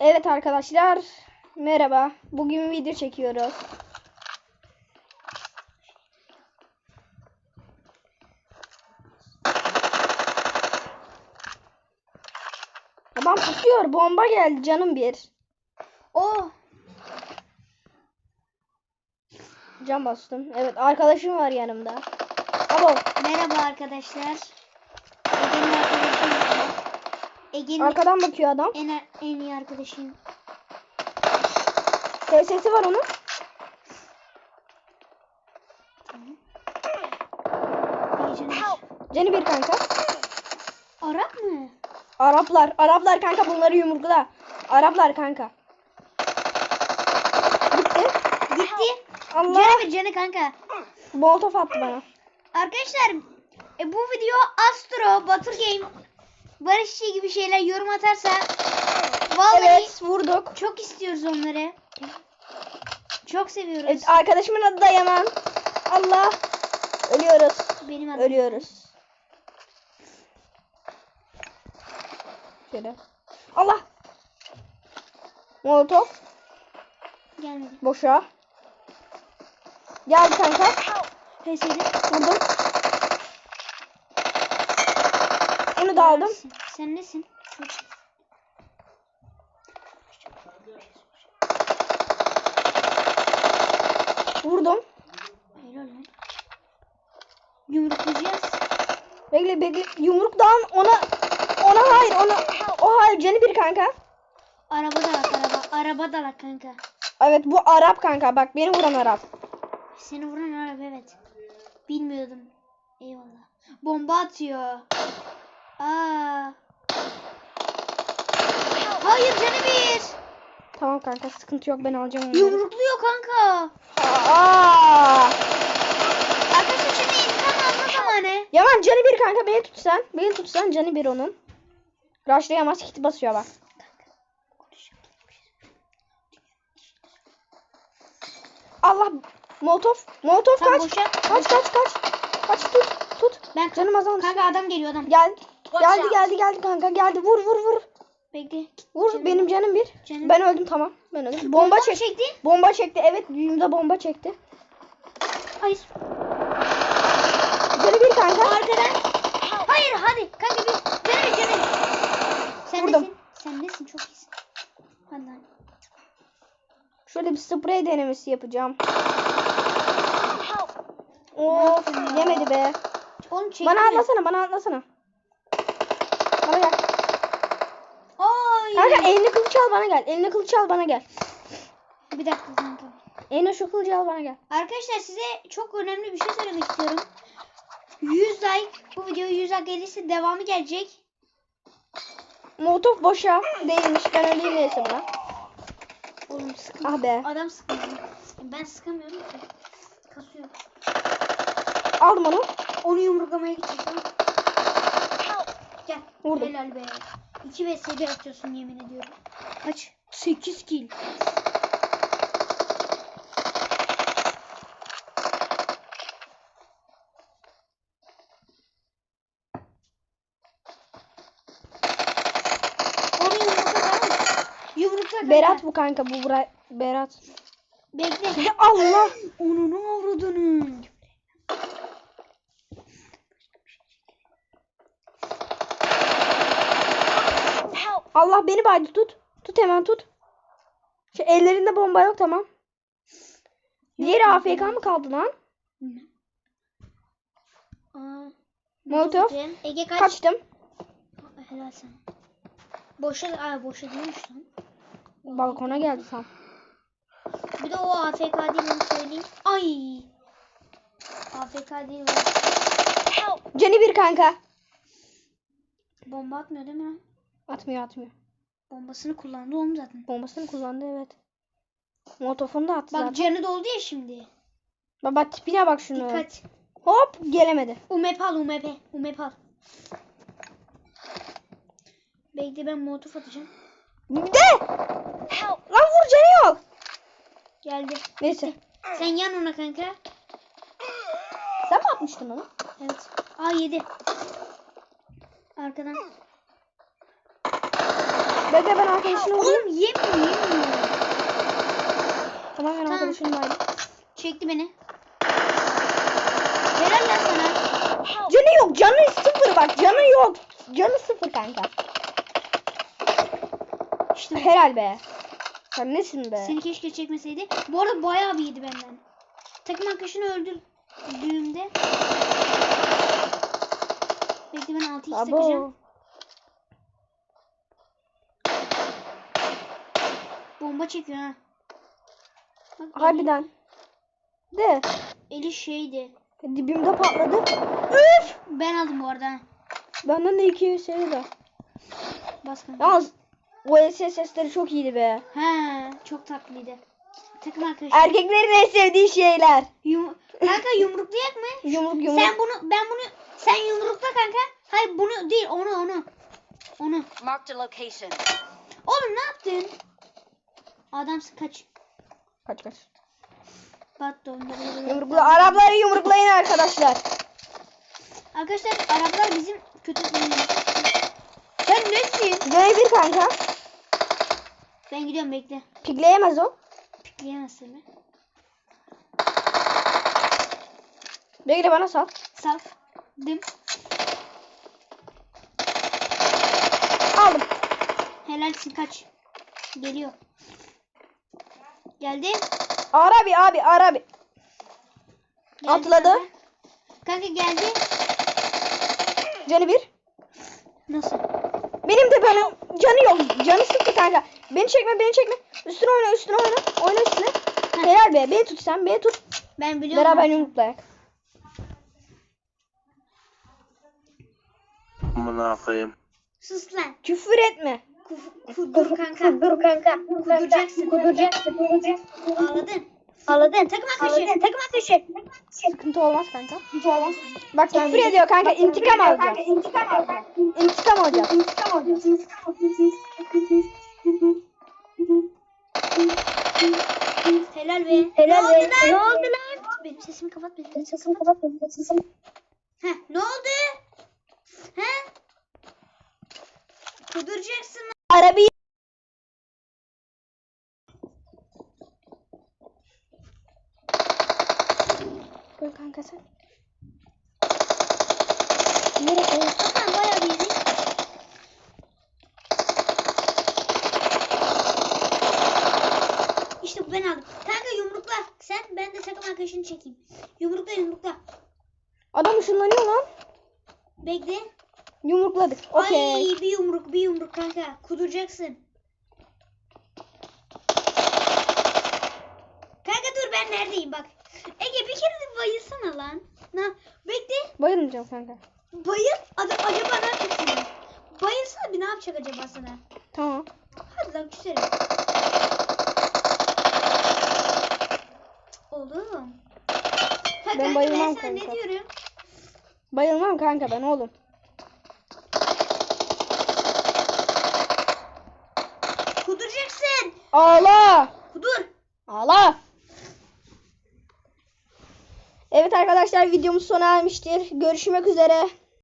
Evet arkadaşlar. Merhaba. Bugün video çekiyoruz. Adam tutuyor. Bomba geldi canım bir. Oh. Can bastım. Evet arkadaşım var yanımda. Abo. Merhaba arkadaşlar. Arkadaşım. Ege'nin Arkadan bakıyor adam. en, en iyi arkadaşım. Ses sesi var onun. Ege'nin. Bir kanka. Arap mı? Araplar. Araplar kanka bunları yumrukla. Araplar kanka. Gitti. Gitti. Allah. Canı bir canı kanka. Molotof attı bana. Arkadaşlar e, bu video Astro, Batur Game, Barışçı gibi şeyler yorum atarsa vallahi Evet vurduk. çok istiyoruz onları. Çok seviyoruz. Evet arkadaşımın adı da Yaman. Allah. Ölüyoruz. Benim adım. Ölüyoruz. Şöyle. Allah. Molotof. Gelmedi. Boşa. Geldi kanka. PS'de. Vurdum. Onu da aldım. Sen nesin? Vurdum. Helal lan. Yumruklayacağız. Bekle bekle. Yumruktan ona ona hayır ona o hayır canı bir kanka. Araba da bak araba. Araba da bak kanka. Evet bu Arap kanka bak beni vuran Arap. Seni vuran araba evet. Bilmiyordum. Eyvallah. Bomba atıyor. Aa. Hayır canı bir. Tamam kanka sıkıntı yok ben alacağım onları. Yumrukluyor kanka. Aa! Arkadaşlar şimdi intikam alma zamanı. Yaman canı bir kanka beni tutsan. Beni tutsan canı bir onun. Rushlayamaz kiti basıyor bak. Allah Molotov. Molotov Tamam, kaç. boşa. Kaç kaç kaç. Kaç tut tut. Ben Canım azalmış. kanka adam geliyor adam. Gel. Geldi geldi geldi kanka geldi. Vur vur vur. Bekle. Vur benim canım bir. Canım. Ben öldüm tamam. Ben öldüm. Bomba mı çek. çekti. Bomba çekti. Evet düğümde bomba çekti. Hayır. Canı bir kanka. Arkadan. Hayır hadi. Kanka bir. Canı bir canı bir. Sen Vurdum. nesin? Sen nesin? Çok iyisin. Hadi lan. Şöyle bir sprey denemesi yapacağım. Of yemedi be. Oğlum. Bana atlasana bana atlasana. Bana gel. Kanka elini kılıç al bana gel. Elini kılıç al bana gel. Bir dakika kanka. Eline şu kılıcı al bana gel. Arkadaşlar size çok önemli bir şey söylemek istiyorum. 100 like. Bu video 100 like gelirse devamı gelecek. Molotov boşa değilmiş. Ben öleyim neyse buna. Oğlum sıkın. Ah be. Adam sıkıyor. Ben sıkamıyorum ki. Kasıyor. Aldım onu. Onu yumruklamaya gidecek tamam. Gel. Vurdum. Helal be. 2 vs 1 atıyorsun yemin ediyorum. Kaç? 8 kill. Berat bu kanka bu Berat. Bekle. Allah. Onu ne avradını? Allah beni baydı tut. Tut hemen tut. Şu ellerinde bomba yok tamam. Diğeri AFK mı kaldı lan? Molotov. Ege kaç? Kaçtım. Helal sana. Boşa, aa boşa değilmiş lan. Balkona geldi tam. Bir de o AFK değil onu söyleyeyim. Ay. AFK değil o. Cani bir kanka. Bomba atmıyor değil mi? Atmıyor atmıyor. Bombasını kullandı oğlum zaten. Bombasını kullandı evet. Molotofunu da attı Bak zaten. canı doldu ya şimdi. Baba tipine bak şunu. Dikkat. Hop gelemedi. UMP al UMP. UMP al. Bekle ben molotof atacağım. Bir de. Lan vur canı yok. Geldi. Neyse. Sen yan ona kanka. Sen mi atmıştın onu? Evet. Aa yedi. Arkadan. Bekle ben arkadaşını vurayım. Oğlum yemiyor yemiyor. Tamam ben Tamam. arkadaşını vurayım. Çekti beni. Helal lan sana. Canı yok. Canı sıfır bak. Canı yok. Canı sıfır kanka. İşte. Helal be. Sen nesin be? Seni keşke çekmeseydi. Bu arada bayağı bir yedi benden. Takım arkadaşını öldürdüğümde Bekle ben 6 x Abo. takacağım. Bomba çekiyor ha. Bak, eli- Harbiden. De. Eli şeydi. Dibimde patladı. Üf. Ben aldım bu arada. Benden de iki şey de. Bas kanka. Yalnız o ses sesleri çok iyiydi be. He, çok tatlıydı. Takım arkadaşı. Erkeklerin en sevdiği şeyler. Yum kanka yumruklayak mı? Yumruk yumruk. Sen bunu ben bunu sen yumrukla kanka. Hayır bunu değil onu onu. Onu. Marked a location. Oğlum ne yaptın? Adamsın kaç. Kaç kaç. Battı. Yumrukla. Arapları yumruklayın arkadaşlar. Arkadaşlar Araplar bizim kötü Sen nesin? Görev bir kanka. Ben gidiyorum bekle. Pikleyemez o. Pikleyemezsin mi? Bekle bana sal. Sal. Dım. Aldım. Helalsin kaç. Geliyor. Geldi. Arabi abi Arabi. Geldi Atladı. Kanka. Kanka geldi. Canı bir. Nasıl? Benim de benim canı yok. Canı sıktı kanka. Beni çekme beni çekme. Üstüne oyna üstüne oyna. Oyna üstüne. Helal be. Beni tut sen beni tut. Ben biliyorum. Beraber yumruklayak. Amına koyayım. Sus lan. Küfür etme. Kudur kanka. Dur kanka. Kuduracaksın. Kuduracaksın. Ağladın. Ağladın. Takım arkadaşı. Takım arkadaşı. Sıkıntı olmaz kanka. Bak küfür ediyor kanka. İntikam alacağız. İntikam alacağız. İntikam alacağız. İntikam alacağız. Helal be. Helal ne be. oldu lan? Ne oldu lan? Benim sesimi kapat benim. Sesini kapat. benim Sesini Heh, ne oldu? He? Kuduracaksın Arabi Koy kanka sen. Nereye koy? Hakan bayağı bir yedik. İşte ben aldım. Kanka yumrukla. Sen ben de takım arkadaşını çekeyim. Yumrukla yumrukla. Adam ışınlanıyor lan. Bekle. Yumrukladık. Okey. Ay bir yumruk bir yumruk kanka. Kuduracaksın. Kanka dur ben neredeyim bak. Ege bir kere de bayılsana lan. Na, bekle. Bayılmayacağım kanka. Bayıl. Adam acaba ne yapacak? Bayılsana bir ne yapacak acaba sana? Tamam. Hadi lan küserim. Oğlum. Ha, Ben kanka, bayılmam ben kanka. ne diyorum? Bayılmam kanka ben oğlum. Kuduracaksın. Ağla. Kudur. Ağla. Evet arkadaşlar videomuz sona ermiştir. Görüşmek üzere.